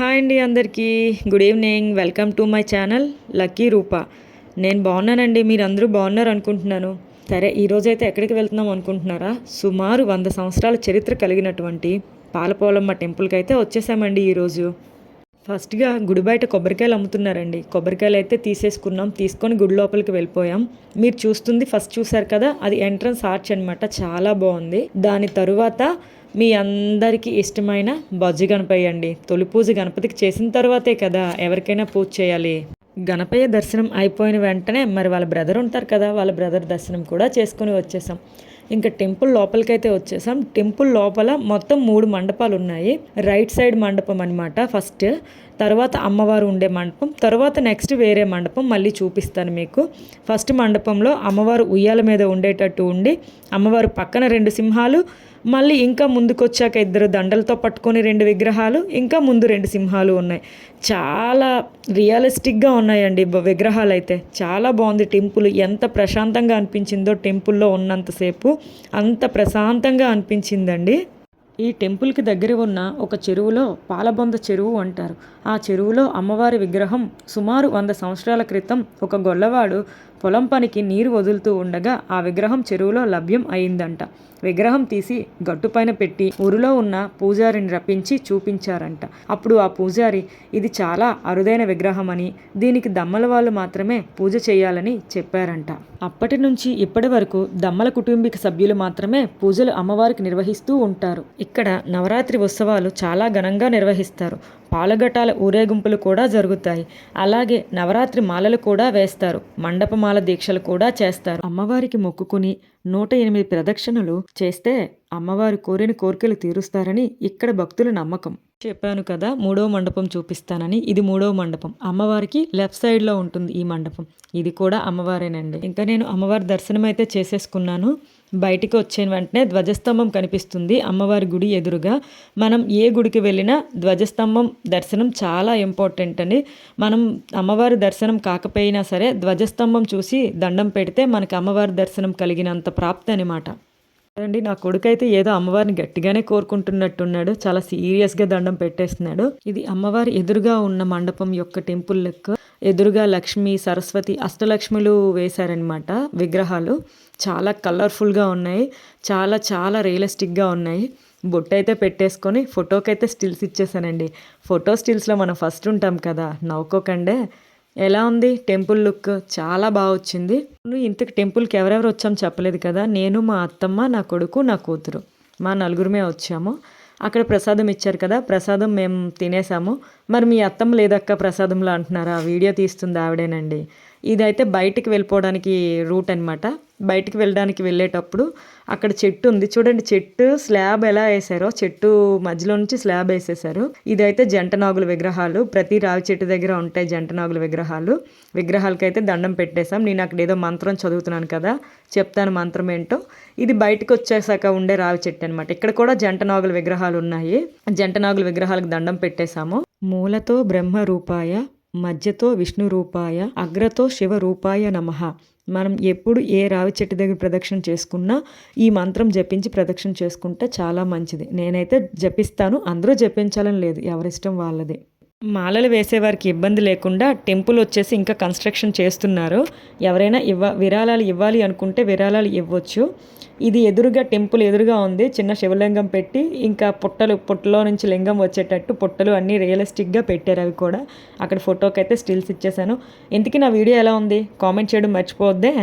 Hi అండి అందరికీ. Good evening. Welcome to my channel lucky Roopa. నేను బాగున్నానండి. మీరు అందరూ బాగున్నారు అనుకుంటున్నాను. సరే ఈరోజైతే ఎక్కడికి వెళ్తున్నాం అనుకుంటున్నారా? సుమారు వంద సంవత్సరాల చరిత్ర కలిగినటువంటి పాలపోలమ్మ టెంపుల్కి అయితే వచ్చేసామండి ఈరోజు. ఫస్ట్గా గుడి బయట కొబ్బరికాయలు అమ్ముతున్నారండి. కొబ్బరికాయలు అయితే తీసేసుకున్నాం. తీసుకొని గుడి లోపలికి వెళ్ళిపోయాం. మీరు చూస్తుంది ఫస్ట్ చూసారు కదా అది ఎంట్రన్స్ ఆర్చ్ అనమాట చాలా బాగుంది. దాని తరువాత మీ అందరికీ ఇష్టమైన బజ్జి గణపయ్య అండి. తొలి పూజ గణపతికి చేసిన తర్వాతే కదా ఎవరికైనా పూజ చేయాలి. గణపయ్య దర్శనం అయిపోయిన వెంటనే మరి వాళ్ళ బ్రదర్ ఉంటారు కదా వాళ్ళ బ్రదర్ దర్శనం కూడా చేసుకొని వచ్చేసాం. ఇంకా టెంపుల్ లోపలికైతే వచ్చేసాం. టెంపుల్ లోపల మొత్తం మూడు మండపాలు ఉన్నాయి రైట్ సైడ్ మండపం అనమాట ఫస్ట్. తర్వాత అమ్మవారు ఉండే మండపం తర్వాత నెక్స్ట్ వేరే మండపం మళ్ళీ చూపిస్తాను మీకు. ఫస్ట్ మండపంలో అమ్మవారు ఉయ్యాల మీద ఉండేటట్టు ఉండి అమ్మవారు పక్కన రెండు సింహాలు మళ్ళీ ఇంకా ముందుకు వచ్చాక ఇద్దరు దండలతో పట్టుకొని రెండు విగ్రహాలు ఇంకా ముందు రెండు సింహాలు ఉన్నాయి. చాలా రియలిస్టిక్గా ఉన్నాయండి విగ్రహాలు అయితే చాలా బాగుంది టెంపుల్. ఎంత ప్రశాంతంగా అనిపించిందో టెంపుల్లో ఉన్నంతసేపు అంత ప్రశాంతంగా అనిపించిందండి. ఈ టెంపుల్కి దగ్గర ఉన్న ఒక చెరువులో పాలబొంద చెరువు అంటారు. ఆ చెరువులో అమ్మవారి విగ్రహం సుమారు వంద సంవత్సరాల క్రితం ఒక గొల్లవాడు పొలం పనికి నీరు వదులుతూ ఉండగా ఆ విగ్రహం చెరువులో లభ్యం అయిందంట. విగ్రహం తీసి గట్టుపైన పెట్టి ఊరిలో ఉన్న పూజారిని రప్పించి చూపించారంట. అప్పుడు ఆ పూజారి ఇది చాలా అరుదైన విగ్రహం అని దీనికి దమ్మల వాళ్ళు మాత్రమే పూజ చేయాలని చెప్పారంట. అప్పటి నుంచి ఇప్పటి వరకు దమ్మల కుటుంబిక సభ్యులు మాత్రమే పూజలు అమ్మవారికి నిర్వహిస్తూ ఉంటారు. ఇక్కడ నవరాత్రి ఉత్సవాలు చాలా ఘనంగా నిర్వహిస్తారు. పాలఘటాల ఊరేగింపులు కూడా జరుగుతాయి. అలాగే నవరాత్రి మాలలు కూడా వేస్తారు. మండపమాల దీక్షలు కూడా చేస్తారు. అమ్మవారికి మొక్కుకుని నూట ఎనిమిది ప్రదక్షిణలు చేస్తే అమ్మవారు కోరిన కోరికలు తీరుస్తారని ఇక్కడ భక్తుల నమ్మకం. చెప్పాను కదా మూడో మండపం చూపిస్తానని. ఇది మూడో మండపం. అమ్మవారికి లెఫ్ట్ సైడ్లో ఉంటుంది ఈ మండపం. ఇది కూడా అమ్మవారేనండి. ఇంకా నేను అమ్మవారి దర్శనం అయితే చేసేసుకున్నాను. బయటికి వచ్చిన వెంటనే ధ్వజస్తంభం కనిపిస్తుంది అమ్మవారి గుడి ఎదురుగా. మనం ఏ గుడికి వెళ్ళినా ధ్వజస్తంభం దర్శనం చాలా ఇంపార్టెంట్ అండి. మనం అమ్మవారి దర్శనం కాకపోయినా సరే ధ్వజస్తంభం చూసి దండం పెడితే మనకి అమ్మవారి దర్శనం కలిగినంత ప్రాప్తి అనమాట అండి. నా కొడుకు అయితే ఏదో అమ్మవారిని గట్టిగానే కోరుకుంటున్నట్టున్నాడు. చాలా సీరియస్గా దండం పెట్టేస్తున్నాడు. ఇది అమ్మవారి ఎదురుగా ఉన్న మండపం యొక్క టెంపుల్ లెక్క. ఎదురుగా లక్ష్మి సరస్వతి అష్టలక్ష్ములు వేశారనమాట విగ్రహాలు. చాలా కలర్ఫుల్గా ఉన్నాయి. చాలా చాలా రియలిస్టిక్గా ఉన్నాయి. బొట్టు అయితే పెట్టేసుకొని ఫోటోకైతే స్టిల్స్ ఇచ్చేసానండి. ఫోటో స్టిల్స్లో మనం ఫస్ట్ ఉంటాం కదా. నవ్వుకోకండే. ఎలా ఉంది టెంపుల్ లుక్? చాలా బాగా వచ్చింది. ఇంతకు టెంపుల్కి ఎవరెవరు వచ్చాం చెప్పలేదు కదా? నేను మా అత్తమ్మ నా కొడుకు నా కూతురు. మా నలుగురమే వచ్చాము. అక్కడ ప్రసాదం ఇచ్చారు కదా? ప్రసాదం మేము తినేసాము. మరి మీ అత్తమ్మ లేదక్క ప్రసాదంలో అంటున్నారా? వీడియో తీస్తుంది ఆవిడేనండి. ఇదైతే బయటికి వెళ్ళిపోవడానికి రూట్ అనమాట బయటికి వెళ్ళడానికి వెళ్ళేటప్పుడు అక్కడ చెట్టు ఉంది. చూడండి చెట్టు స్లాబ్ ఎలా వేసారో చెట్టు మధ్యలో నుంచి స్లాబ్ వేసేసారు. ఇదైతే జంట నాగుల విగ్రహాలు. ప్రతి రావి చెట్టు దగ్గర ఉంటాయి జంట నాగుల విగ్రహాలు. విగ్రహాలకైతే దండం పెట్టేశాం. నేను అక్కడ ఏదో మంత్రం చదువుతున్నాను కదా చెప్తాను మంత్రం ఏంటో. ఇది బయటకు వచ్చేసాక ఉండే రావి చెట్టు అనమాట ఇక్కడ కూడా జంట నాగుల విగ్రహాలు ఉన్నాయి. జంట నాగుల విగ్రహాలకు దండం పెట్టేశాము. మూలతో బ్రహ్మ రూపాయ మధ్యతో విష్ణు రూపాయ అగ్రతో శివ రూపాయ నమః. మనం ఎప్పుడు ఏ రావి చెట్టు దగ్గర ప్రదక్షిణ చేసుకున్నా ఈ మంత్రం జపించి ప్రదక్షిణ చేసుకుంటే చాలా మంచిది. నేనైతే జపిస్తాను అందరూ జపించాలని లేదు ఎవరిష్టం వాళ్ళది. మాలలు వేసేవారికి ఇబ్బంది లేకుండా టెంపుల్ వచ్చేసి ఇంకా కన్స్ట్రక్షన్ చేస్తున్నారు. ఎవరైనా ఇవ్వ విరాళాలు ఇవ్వాలి అనుకుంటే విరాళాలు ఇవ్వచ్చు. ఇది ఎదురుగా టెంపుల్ ఎదురుగా ఉంది. చిన్న శివలింగం పెట్టి ఇంకా పుట్టలు పుట్టలో నుంచి లింగం వచ్చేటట్టు పుట్టలు అన్నీ రియలిస్టిక్గా పెట్టారు అవి కూడా. అక్కడ ఫోటోకి అయితే స్టిల్స్ ఇచ్చేసాను. ఇంతకీ నా వీడియో ఎలా ఉంది? కామెంట్ చేయడం మర్చిపోవద్దే.